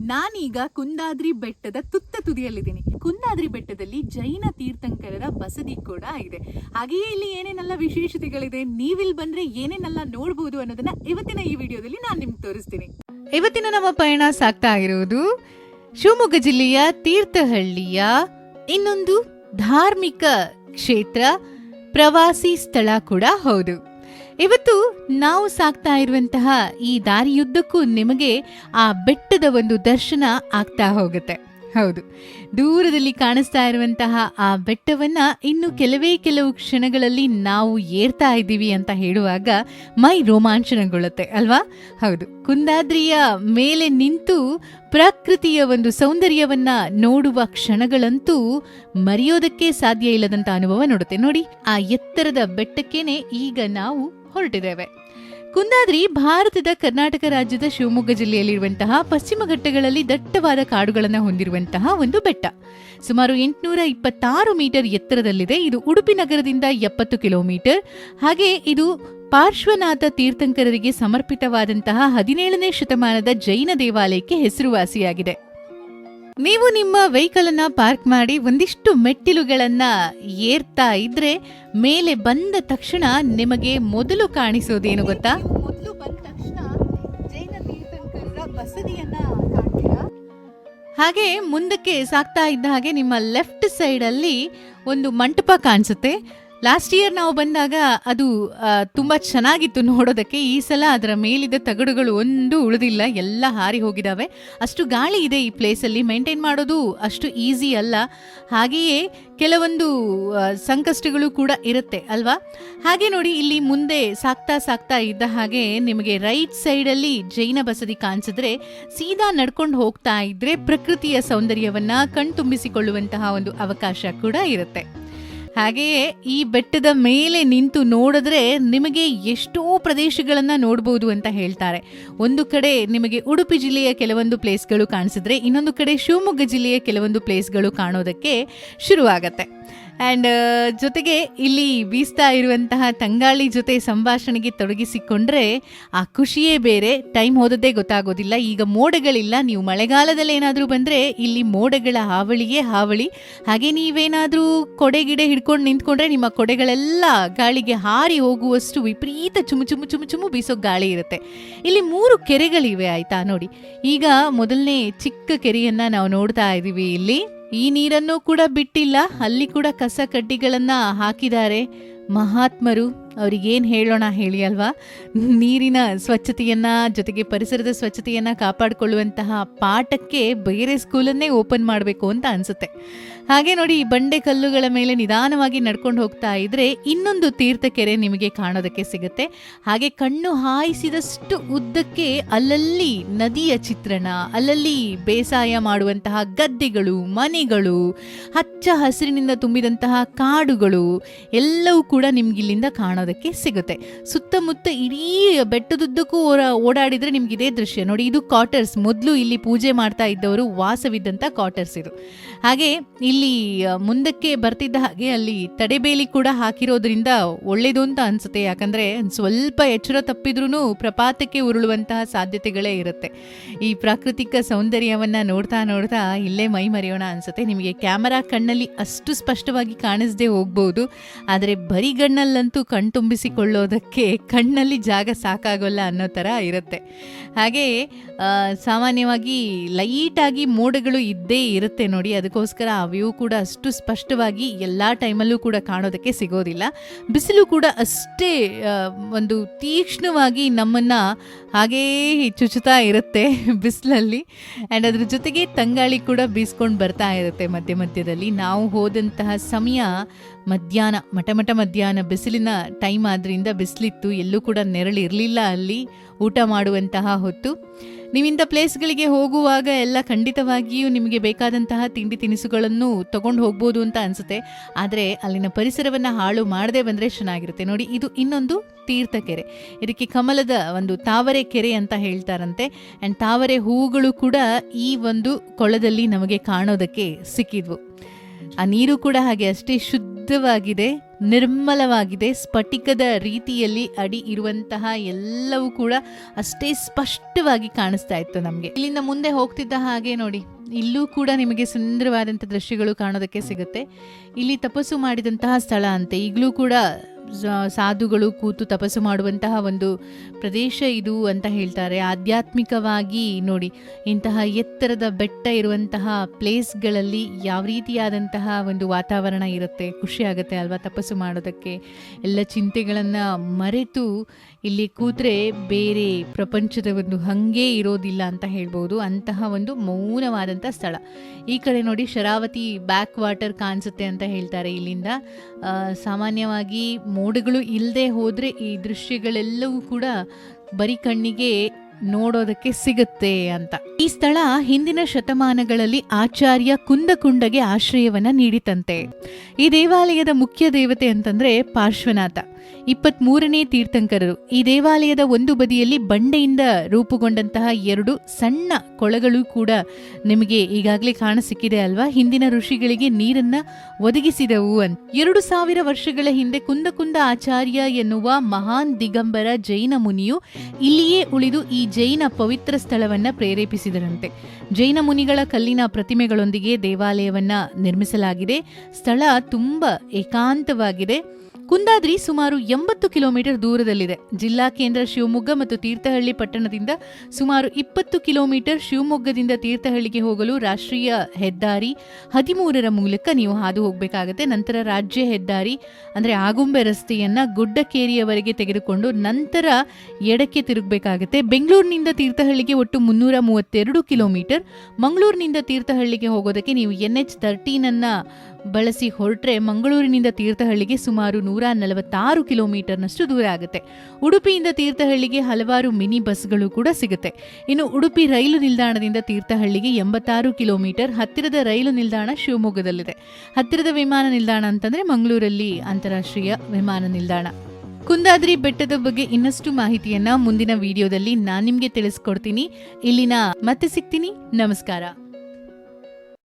ನಾನೀಗ ಕುಂದಾದ್ರಿ ಬೆಟ್ಟದ ತುತ್ತ ತುದಿಯಲ್ಲಿದ್ದೀನಿ. ಕುಂದಾದ್ರಿ ಬೆಟ್ಟದಲ್ಲಿ ಜೈನ ತೀರ್ಥಂಕರರ ಬಸದಿ ಕೂಡ ಇದೆ. ಹಾಗೆಯೇ ಇಲ್ಲಿ ಏನೇನೆಲ್ಲ ವಿಶೇಷತೆಗಳಿದೆ, ನೀವಿಲ್ಲಿ ಬಂದ್ರೆ ಏನೇನೆಲ್ಲ ನೋಡಬಹುದು ಅನ್ನೋದನ್ನ ಇವತ್ತಿನ ಈ ವಿಡಿಯೋದಲ್ಲಿ ನಾನು ನಿಮ್ಗೆ ತೋರಿಸ್ತೀನಿ. ಇವತ್ತಿನ ನಮ್ಮ ಪಯಣ ಸಾಕ್ತಾ ಇರುವುದು ಶಿವಮೊಗ್ಗ ಜಿಲ್ಲೆಯ ತೀರ್ಥಹಳ್ಳಿಯ ಇನ್ನೊಂದು ಧಾರ್ಮಿಕ ಕ್ಷೇತ್ರ, ಪ್ರವಾಸಿ ಸ್ಥಳ ಕೂಡ ಹೌದು. ಇವತ್ತು ನಾವು ಸಾಕ್ತಾ ಇರುವಂತಹ ಈ ದಾರಿಯುದ್ದಕ್ಕೂ ನಿಮಗೆ ಆ ಬೆಟ್ಟದ ಒಂದು ದರ್ಶನ ಆಗ್ತಾ ಹೋಗುತ್ತೆ. ಹೌದು. ದೂರದಲ್ಲಿ ಕಾಣಿಸ್ತಾ ಇರುವಂತಹ ಆ ಬೆಟ್ಟವನ್ನ ಇನ್ನು ಕೆಲವೇ ಕೆಲವು ಕ್ಷಣಗಳಲ್ಲಿ ನಾವು ಏರ್ತಾ ಇದ್ದೀವಿ ಅಂತ ಹೇಳುವಾಗ ಮೈ ರೋಮಾಂಚನಗೊಳ್ಳುತ್ತೆ, ಅಲ್ವಾ? ಹೌದು. ಕುಂದಾದ್ರಿಯ ಮೇಲೆ ನಿಂತು ಪ್ರಕೃತಿಯ ಒಂದು ಸೌಂದರ್ಯವನ್ನ ನೋಡುವ ಕ್ಷಣಗಳಂತೂ ಮರೆಯೋದಕ್ಕೆ ಸಾಧ್ಯ ಇಲ್ಲದಂತ ಅನುಭವ ನೋಡುತ್ತೆ. ನೋಡಿ, ಆ ಎತ್ತರದ ಬೆಟ್ಟಕ್ಕೇನೆ ಈಗ ನಾವು ಹೊರಟಿದ್ದೇವೆ. ಕುಂದಾದ್ರಿ ಭಾರತದ ಕರ್ನಾಟಕ ರಾಜ್ಯದ ಶಿವಮೊಗ್ಗ ಜಿಲ್ಲೆಯಲ್ಲಿರುವಂತಹ ಪಶ್ಚಿಮ ಘಟ್ಟಗಳಲ್ಲಿ ದಟ್ಟವಾದ ಕಾಡುಗಳನ್ನು ಹೊಂದಿರುವಂತಹ ಒಂದು ಬೆಟ್ಟ. ಸುಮಾರು ಎಂಟುನೂರ ಇಪ್ಪತ್ತಾರು ಮೀಟರ್ ಎತ್ತರದಲ್ಲಿದೆ. ಇದು ಉಡುಪಿ ನಗರದಿಂದ ಎಪ್ಪತ್ತು ಕಿಲೋಮೀಟರ್. ಹಾಗೆ ಇದು ಪಾರ್ಶ್ವನಾಥ ತೀರ್ಥಂಕರರಿಗೆ ಸಮರ್ಪಿತವಾದಂತಹ ಹದಿನೇಳನೇ ಶತಮಾನದ ಜೈನ ದೇವಾಲಯಕ್ಕೆ ಹೆಸರುವಾಸಿಯಾಗಿದೆ. ನೀವು ನಿಮ್ಮ ವೆಹಿಕಲ್ ಅನ್ನ ಪಾರ್ಕ್ ಮಾಡಿ ಒಂದಿಷ್ಟು ಮೆಟ್ಟಿಲುಗಳನ್ನ ಏರ್ತಾ ಇದ್ರೆ ಮೇಲೆ ಬಂದ ತಕ್ಷಣ ನಿಮಗೆ ಮೊದಲು ಕಾಣಿಸೋದೇನು ಗೊತ್ತಾ? ಮೊದಲು ಬಂದ ತಕ್ಷಣ ಜೈನ ತೀರ್ಥಂಕರರ ಬಸದಿಯನ್ನ ಕಾಣ್ತೀರಾ? ಹಾಗೆ ಮುಂದಕ್ಕೆ ಸಾಕ್ತಾ ಇದ್ದ ಹಾಗೆ ನಿಮ್ಮ ಲೆಫ್ಟ್ ಸೈಡಲ್ಲಿ ಅಲ್ಲಿ ಒಂದು ಮಂಟಪ ಕಾಣಿಸುತ್ತೆ. ಲಾಸ್ಟ್ ಇಯರ್ ನಾವು ಬಂದಾಗ ಅದು ತುಂಬಾ ಚೆನ್ನಾಗಿತ್ತು ನೋಡೋದಕ್ಕೆ. ಈ ಸಲ ಅದರ ಮೇಲಿದ್ದ ತಗಡುಗಳು ಒಂದು ಉಳಿದಿಲ್ಲ, ಎಲ್ಲ ಹಾರಿ ಹೋಗಿದಾವೆ. ಅಷ್ಟು ಗಾಳಿ ಇದೆ ಈ ಪ್ಲೇಸಲ್ಲಿ ಮೇಂಟೈನ್ ಮಾಡೋದು ಅಷ್ಟು ಈಸಿ ಅಲ್ಲ. ಹಾಗೆಯೇ ಕೆಲವೊಂದು ಸಂಕಷ್ಟಗಳು ಕೂಡ ಇರುತ್ತೆ, ಅಲ್ವಾ? ಹಾಗೆ ನೋಡಿ, ಇಲ್ಲಿ ಮುಂದೆ ಸಾಕ್ತಾ ಸಾಕ್ತಾ ಇದ್ದ ಹಾಗೆ ನಿಮಗೆ ರೈಟ್ ಸೈಡಲ್ಲಿ ಜೈನ ಬಸದಿ ಕಾಣಿಸಿದ್ರೆ, ಸೀದಾ ನಡ್ಕೊಂಡು ಹೋಗ್ತಾ ಇದ್ರೆ ಪ್ರಕೃತಿಯ ಸೌಂದರ್ಯವನ್ನ ಕಣ್ತುಂಬಿಸಿಕೊಳ್ಳುವಂತಹ ಒಂದು ಅವಕಾಶ ಕೂಡ ಇರುತ್ತೆ. ಹಾಗೆಯೇ ಈ ಬೆಟ್ಟದ ಮೇಲೆ ನಿಂತು ನೋಡಿದ್ರೆ ನಿಮಗೆ ಎಷ್ಟೋ ಪ್ರದೇಶಗಳನ್ನ ನೋಡಬಹುದು ಅಂತ ಹೇಳ್ತಾರೆ. ಒಂದು ಕಡೆ ನಿಮಗೆ ಉಡುಪಿ ಜಿಲ್ಲೆಯ ಕೆಲವೊಂದು ಪ್ಲೇಸ್ಗಳು ಕಾಣಿಸಿದ್ರೆ, ಇನ್ನೊಂದು ಕಡೆ ಶಿವಮೊಗ್ಗ ಜಿಲ್ಲೆಯ ಕೆಲವೊಂದು ಪ್ಲೇಸ್ಗಳು ಕಾಣೋದಕ್ಕೆ ಶುರುವಾಗತ್ತೆ. ಆ್ಯಂಡ್ ಜೊತೆಗೆ ಇಲ್ಲಿ ಬೀಸ್ತಾ ಇರುವಂತಹ ತಂಗಾಳಿ ಜೊತೆ ಸಂಭಾಷಣೆಗೆ ತೊಡಗಿಸಿಕೊಂಡ್ರೆ ಆ ಖುಷಿಯೇ ಬೇರೆ. ಟೈಮ್ ಹೋದದ್ದೇ ಗೊತ್ತಾಗೋದಿಲ್ಲ. ಈಗ ಮೋಡಗಳಿಲ್ಲ. ನೀವು ಮಳೆಗಾಲದಲ್ಲಿ ಏನಾದರೂ ಬಂದರೆ ಇಲ್ಲಿ ಮೋಡಗಳ ಹಾವಳಿಯೇ ಹಾವಳಿ. ಹಾಗೆ ನೀವೇನಾದರೂ ಕೊಡೆ ಗಿಡ ಹಿಡ್ಕೊಂಡು ನಿಂತ್ಕೊಂಡ್ರೆ ನಿಮ್ಮ ಕೊಡೆಗಳೆಲ್ಲ ಗಾಳಿಗೆ ಹಾರಿ ಹೋಗುವಷ್ಟು ವಿಪರೀತ ಚುಮು ಚುಮು ಚುಮು ಚುಮು ಬೀಸೋ ಗಾಳಿ ಇರುತ್ತೆ. ಇಲ್ಲಿ ಮೂರು ಕೆರೆಗಳಿವೆ ಆಯಿತಾ ನೋಡಿ. ಈಗ ಮೊದಲನೇ ಚಿಕ್ಕ ಕೆರೆಯನ್ನು ನಾವು ನೋಡ್ತಾ ಇದ್ದೀವಿ ಇಲ್ಲಿ. ಈ ನೀರನ್ನು ಕೂಡ ಬಿಟ್ಟಿಲ್ಲ, ಅಲ್ಲಿ ಕೂಡ ಕಸ ಕಡ್ಡಿಗಳನ್ನ ಹಾಕಿದ್ದಾರೆ. ಮಹಾತ್ಮರು, ಅವ್ರಿಗೇನು ಹೇಳೋಣ ಹೇಳಿ ಅಲ್ವಾ? ನೀರಿನ ಸ್ವಚ್ಛತೆಯನ್ನ, ಜೊತೆಗೆ ಪರಿಸರದ ಸ್ವಚ್ಛತೆಯನ್ನ ಕಾಪಾಡಿಕೊಳ್ಳುವಂತಹ ಪಾಠಕ್ಕೆ ಬೇರೆ ಸ್ಕೂಲನ್ನೇ ಓಪನ್ ಮಾಡಬೇಕು ಅಂತ ಅನ್ಸುತ್ತೆ. ಹಾಗೆ ನೋಡಿ ಈ ಬಂಡೆ ಕಲ್ಲುಗಳ ಮೇಲೆ ನಿಧಾನವಾಗಿ ನಡ್ಕೊಂಡು ಹೋಗ್ತಾ ಇದ್ರೆ ಇನ್ನೊಂದು ತೀರ್ಥಕೆರೆ ನಿಮಗೆ ಕಾಣೋದಕ್ಕೆ ಸಿಗುತ್ತೆ. ಹಾಗೆ ಕಣ್ಣು ಹಾಯಿಸಿದಷ್ಟು ಉದ್ದಕ್ಕೆ ಅಲ್ಲಲ್ಲಿ ನದಿಯ ಚಿತ್ರಣ, ಅಲ್ಲಲ್ಲಿ ಬೇಸಾಯ ಮಾಡುವಂತಹ ಗದ್ದೆಗಳು, ಮನೆಗಳು, ಹಚ್ಚ ಹಸಿರಿನಿಂದ ತುಂಬಿದಂತಹ ಕಾಡುಗಳು ಎಲ್ಲವೂ ಕೂಡ ನಿಮ್ಗಿಲ್ಲಿಂದ ಕಾಣೋದಕ್ಕೆ ಸಿಗುತ್ತೆ. ಸುತ್ತಮುತ್ತ ಇಡೀ ಬೆಟ್ಟದುದ್ದಕ್ಕೂ ಓಡಾಡಿದ್ರೆ ನಿಮ್ಗೆ ಇದೇ ದೃಶ್ಯ. ನೋಡಿ ಇದು ಕ್ವಾರ್ಟರ್ಸ್ ಮೊದಲು ಇಲ್ಲಿ ಪೂಜೆ ಮಾಡ್ತಾ ಇದ್ದವರು ವಾಸವಿದ್ದಂಥ ಕ್ವಾರ್ಟರ್ಸ್ ಇದು. ಹಾಗೆ ಇಲ್ಲಿ ಆ, ಮುಂದಕ್ಕೆ ಬರ್ತಿದ್ದ ಹಾಗೆ ಅಲ್ಲಿ ತಡೆಬೇಲಿ ಕೂಡ ಹಾಕಿರೋದ್ರಿಂದ ಒಳ್ಳೇದು ಅಂತ ಅನ್ಸುತ್ತೆ. ಯಾಕಂದ್ರೆ ಸ್ವಲ್ಪ ಎಚ್ಚರ ತಪ್ಪಿದ್ರೂ ಪ್ರಪಾತಕ್ಕೆ ಉರುಳುವಂತಹ ಸಾಧ್ಯತೆಗಳೇ ಇರುತ್ತೆ. ಈ ಪ್ರಾಕೃತಿಕ ಸೌಂದರ್ಯವನ್ನ ನೋಡ್ತಾ ನೋಡ್ತಾ ಇಲ್ಲೇ ಮೈ ಮರೆಯೋಣ ಅನ್ಸುತ್ತೆ. ನಿಮಗೆ ಕ್ಯಾಮರಾ ಕಣ್ಣಲ್ಲಿ ಅಷ್ಟು ಸ್ಪಷ್ಟವಾಗಿ ಕಾಣಿಸದೆ ಹೋಗ್ಬೋದು. ಆದರೆ ಬರಿಗಣ್ಣಲ್ಲಂತೂ ಕಣ್ತುಂಬಿಸಿಕೊಳ್ಳೋದಕ್ಕೆ ಕಣ್ಣಲ್ಲಿ ಜಾಗ ಸಾಕಾಗೋಲ್ಲ ಅನ್ನೋ ಥರ ಇರುತ್ತೆ. ಹಾಗೆ ಸಾಮಾನ್ಯವಾಗಿ ಲೈಟಾಗಿ ಮೋಡಗಳು ಇದ್ದೇ ಇರುತ್ತೆ ನೋಡಿ. ಅದಕ್ಕೋಸ್ಕರ ಆ ಕೂಡ ಅಷ್ಟು ಸ್ಪಷ್ಟವಾಗಿ ಎಲ್ಲ ಟೈಮಲ್ಲೂ ಕೂಡ ಕಾಣೋದಕ್ಕೆ ಸಿಗೋದಿಲ್ಲ. ಬಿಸಿಲು ಕೂಡ ಅಷ್ಟೇ ಒಂದು ತೀಕ್ಷ್ಣವಾಗಿ ನಮ್ಮನ್ನು ಹಾಗೇ ಚುಚುತ್ತಾ ಇರುತ್ತೆ ಬಿಸಿಲಲ್ಲಿ. ಆ್ಯಂಡ್ ಅದ್ರ ಜೊತೆಗೆ ತಂಗಾಳಿ ಕೂಡ ಬೀಸ್ಕೊಂಡು ಬರ್ತಾ ಇರುತ್ತೆ ಮಧ್ಯ ಮಧ್ಯದಲ್ಲಿ. ನಾವು ಹೋದಂತಹ ಸಮಯ ಮಧ್ಯಾಹ್ನ ಮಟ ಮಟ ಮಧ್ಯಾಹ್ನ ಬಿಸಿಲಿನ ಟೈಮ್ ಆದ್ದರಿಂದ ಬಿಸಿಲಿತ್ತು. ಎಲ್ಲೂ ಕೂಡ ನೆರಳಿರಲಿಲ್ಲ ಅಲ್ಲಿ ಊಟ ಮಾಡುವಂತಹ ಹೊತ್ತು. ನೀವಿಂಥ ಪ್ಲೇಸ್ಗಳಿಗೆ ಹೋಗುವಾಗ ಎಲ್ಲ ಖಂಡಿತವಾಗಿಯೂ ನಿಮಗೆ ಬೇಕಾದಂತಹ ತಿಂಡಿ ತಿನಿಸುಗಳನ್ನು ತಗೊಂಡು ಹೋಗ್ಬೋದು ಅಂತ ಅನಿಸುತ್ತೆ. ಆದರೆ ಅಲ್ಲಿನ ಪರಿಸರವನ್ನು ಹಾಳು ಮಾಡದೆ ಬಂದರೆ ಚೆನ್ನಾಗಿರುತ್ತೆ. ನೋಡಿ, ಇದು ಇನ್ನೊಂದು ತೀರ್ಥ ಕೆರೆ ಇದಕ್ಕೆ ಕಮಲದ ಒಂದು ತಾವರೆ ಕೆರೆ ಅಂತ ಹೇಳ್ತಾರಂತೆ. ಆ್ಯಂಡ್ ತಾವರೆ ಹೂಗಳು ಕೂಡ ಈ ಒಂದು ಕೊಳದಲ್ಲಿ ನಮಗೆ ಕಾಣೋದಕ್ಕೆ ಸಿಕ್ಕಿದ್ವು. ಆ ನೀರು ಕೂಡ ಹಾಗೆ ಅಷ್ಟೇ ಶುದ್ಧವಾಗಿದೆ. ನಿರ್ಮಲವಾಗಿದೆ. ಸ್ಫಟಿಕದ ರೀತಿಯಲ್ಲಿ ಅಡಿ ಇರುವಂತಹ ಎಲ್ಲವೂ ಕೂಡ ಅಷ್ಟೇ ಸ್ಪಷ್ಟವಾಗಿ ಕಾಣಿಸ್ತಾ ಇತ್ತು ನಮಗೆ. ಇಲ್ಲಿಂದ ಮುಂದೆ ಹೋಗ್ತಿದ್ದ ಹಾಗೆ ನೋಡಿ, ಇಲ್ಲೂ ಕೂಡ ನಿಮಗೆ ಸುಂದರವಾದಂಥ ದೃಶ್ಯಗಳು ಕಾಣೋದಕ್ಕೆ ಸಿಗುತ್ತೆ. ಇಲ್ಲಿ ತಪಸ್ಸು ಮಾಡಿದಂತಹ ಸ್ಥಳ ಅಂತೆ. ಈಗಲೂ ಕೂಡ ಸಾಧುಗಳು ಕೂತು ತಪಸ್ಸು ಮಾಡುವಂತಹ ಒಂದು ಪ್ರದೇಶ ಇದು ಅಂತ ಹೇಳ್ತಾರೆ. ಆಧ್ಯಾತ್ಮಿಕವಾಗಿ ನೋಡಿ, ಇಂತಹ ಎತ್ತರದ ಬೆಟ್ಟ ಇರುವಂತಹ ಪ್ಲೇಸ್ಗಳಲ್ಲಿ ಯಾವ ರೀತಿಯಾದಂತಹ ಒಂದು ವಾತಾವರಣ ಇರುತ್ತೆ? ಖುಷಿಯಾಗುತ್ತೆ ಅಲ್ವಾ ತಪಸ್ಸು ಮಾಡೋದಕ್ಕೆ? ಎಲ್ಲ ಚಿಂತೆಗಳನ್ನು ಮರೆತು ಇಲ್ಲಿ ಕೂತ್ರೆ ಬೇರೆ ಪ್ರಪಂಚದ ಒಂದು ಹಂಗೆ ಇರೋದಿಲ್ಲ ಅಂತ ಹೇಳ್ಬೋದು. ಅಂತಹ ಒಂದು ಮೌನವಾದಂಥ ಸ್ಥಳ. ಈ ಕಡೆ ನೋಡಿ ಶರಾವತಿ ಬ್ಯಾಕ್ ವಾಟರ್ ಕಾಣಿಸುತ್ತೆ ಅಂತ ಹೇಳ್ತಾರೆ ಇಲ್ಲಿಂದ. ಸಾಮಾನ್ಯವಾಗಿ ಮೋಡಗಳು ಇಲ್ಲದೆ ಹೋದರೆ ಈ ದೃಶ್ಯಗಳೆಲ್ಲವೂ ಕೂಡ ಬರೀ ಕಣ್ಣಿಗೆ ನೋಡೋದಕ್ಕೆ ಸಿಗುತ್ತೆ ಅಂತ. ಈ ಸ್ಥಳ ಹಿಂದಿನ ಶತಮಾನಗಳಲ್ಲಿ ಆಚಾರ್ಯ ಕುಂದಕುಂಡಗೆ ಆಶ್ರಯವನ್ನ ನೀಡಿತಂತೆ. ಈ ದೇವಾಲಯದ ಮುಖ್ಯ ದೇವತೆ ಅಂತಂದ್ರೆ ಪಾರ್ಶ್ವನಾಥ. ಇಪ್ಪತ್ತ್ ಮೂರನೇ ತೀರ್ಥಂಕರರು ಈ ದೇವಾಲಯದ ಒಂದು ಬದಿಯಲ್ಲಿ ಬಂಡೆಯಿಂದ ರೂಪುಗೊಂಡಂತಹ ಎರಡು ಸಣ್ಣ ಕೊಳಗಳು ಕೂಡ ನಿಮಗೆ ಈಗಾಗಲೇ ಕಾಣಸಿಕ್ಕಿದೆ ಅಲ್ವಾ? ಹಿಂದಿನ ಋಷಿಗಳಿಗೆ ನೀರನ್ನ ಒದಗಿಸಿದವು ಅಂತ ಎರಡು ಸಾವಿರ ವರ್ಷಗಳ ಹಿಂದೆ ಕುಂದಕುಂದ ಆಚಾರ್ಯ ಎನ್ನುವ ಮಹಾನ್ ದಿಗಂಬರ ಜೈನ ಮುನಿಯು ಇಲ್ಲಿಯೇ ಉಳಿದು ಈ ಜೈನ ಪವಿತ್ರ ಸ್ಥಳವನ್ನ ಪ್ರೇರೇಪಿಸಿದರಂತೆ. ಜೈನ ಮುನಿಗಳ ಕಲ್ಲಿನ ಪ್ರತಿಮೆಗಳೊಂದಿಗೆ ದೇವಾಲಯವನ್ನ ನಿರ್ಮಿಸಲಾಗಿದೆ. ಸ್ಥಳ ತುಂಬಾ ಏಕಾಂತವಾಗಿದೆ. ಕುಂದಾದ್ರಿ ಸುಮಾರು ಎಂಬತ್ತು ಕಿಲೋಮೀಟರ್ ದೂರದಲ್ಲಿದೆ. ಜಿಲ್ಲಾ ಕೇಂದ್ರ ಶಿವಮೊಗ್ಗ ಮತ್ತು ತೀರ್ಥಹಳ್ಳಿ ಪಟ್ಟಣದಿಂದ ಸುಮಾರು ಇಪ್ಪತ್ತು ಕಿಲೋಮೀಟರ್ ಶಿವಮೊಗ್ಗದಿಂದ ತೀರ್ಥಹಳ್ಳಿಗೆ ಹೋಗಲು ರಾಷ್ಟ್ರೀಯ ಹೆದ್ದಾರಿ ಹದಿಮೂರರ ಮೂಲಕ ನೀವು ಹಾದು ಹೋಗಬೇಕಾಗತ್ತೆ. ನಂತರ ರಾಜ್ಯ ಹೆದ್ದಾರಿ, ಅಂದರೆ ಆಗುಂಬೆ ರಸ್ತೆಯನ್ನ ಗುಡ್ಡಕೇರಿಯವರೆಗೆ ತೆಗೆದುಕೊಂಡು ನಂತರ ಎಡಕ್ಕೆ ತಿರುಗಬೇಕಾಗತ್ತೆ. ಬೆಂಗಳೂರಿನಿಂದ ತೀರ್ಥಹಳ್ಳಿಗೆ ಒಟ್ಟು ಮುನ್ನೂರ ಮೂವತ್ತೆರಡು ಕಿಲೋಮೀಟರ್. ಮಂಗಳೂರಿನಿಂದ ತೀರ್ಥಹಳ್ಳಿಗೆ ಹೋಗೋದಕ್ಕೆ ನೀವು ಎನ್ ಎಚ್ ತರ್ಟೀನನ್ನ ಬಳಸಿ ಹೊರಟ್ರೆ ಮಂಗಳೂರಿನಿಂದ ತೀರ್ಥಹಳ್ಳಿಗೆ ಸುಮಾರು ನೂರ ನಲವತ್ತಾರು ಕಿಲೋಮೀಟರ್ನಷ್ಟು ದೂರ ಆಗುತ್ತೆ. ಉಡುಪಿಯಿಂದ ತೀರ್ಥಹಳ್ಳಿಗೆ ಹಲವಾರು ಮಿನಿ ಬಸ್ಗಳು ಕೂಡ ಸಿಗುತ್ತೆ. ಇನ್ನು ಉಡುಪಿ ರೈಲು ನಿಲ್ದಾಣದಿಂದ ತೀರ್ಥಹಳ್ಳಿಗೆ ಎಂಬತ್ತಾರು ಕಿಲೋಮೀಟರ್ ಹತ್ತಿರದ ರೈಲು ನಿಲ್ದಾಣ ಶಿವಮೊಗ್ಗದಲ್ಲಿದೆ. ಹತ್ತಿರದ ವಿಮಾನ ನಿಲ್ದಾಣ ಅಂತಂದ್ರೆ ಮಂಗಳೂರಲ್ಲಿ ಅಂತಾರಾಷ್ಟ್ರೀಯ ವಿಮಾನ ನಿಲ್ದಾಣ. ಕುಂದಾದ್ರಿ ಬೆಟ್ಟದ ಬಗ್ಗೆ ಇನ್ನಷ್ಟು ಮಾಹಿತಿಯನ್ನ ಮುಂದಿನ ವಿಡಿಯೋದಲ್ಲಿ ನಾನು ನಿಮ್ಗೆ ತಿಳಿಸ್ಕೊಡ್ತೀನಿ. ಇಲ್ಲಿನ ಮತ್ತೆ ಸಿಗ್ತೀನಿ. ನಮಸ್ಕಾರ.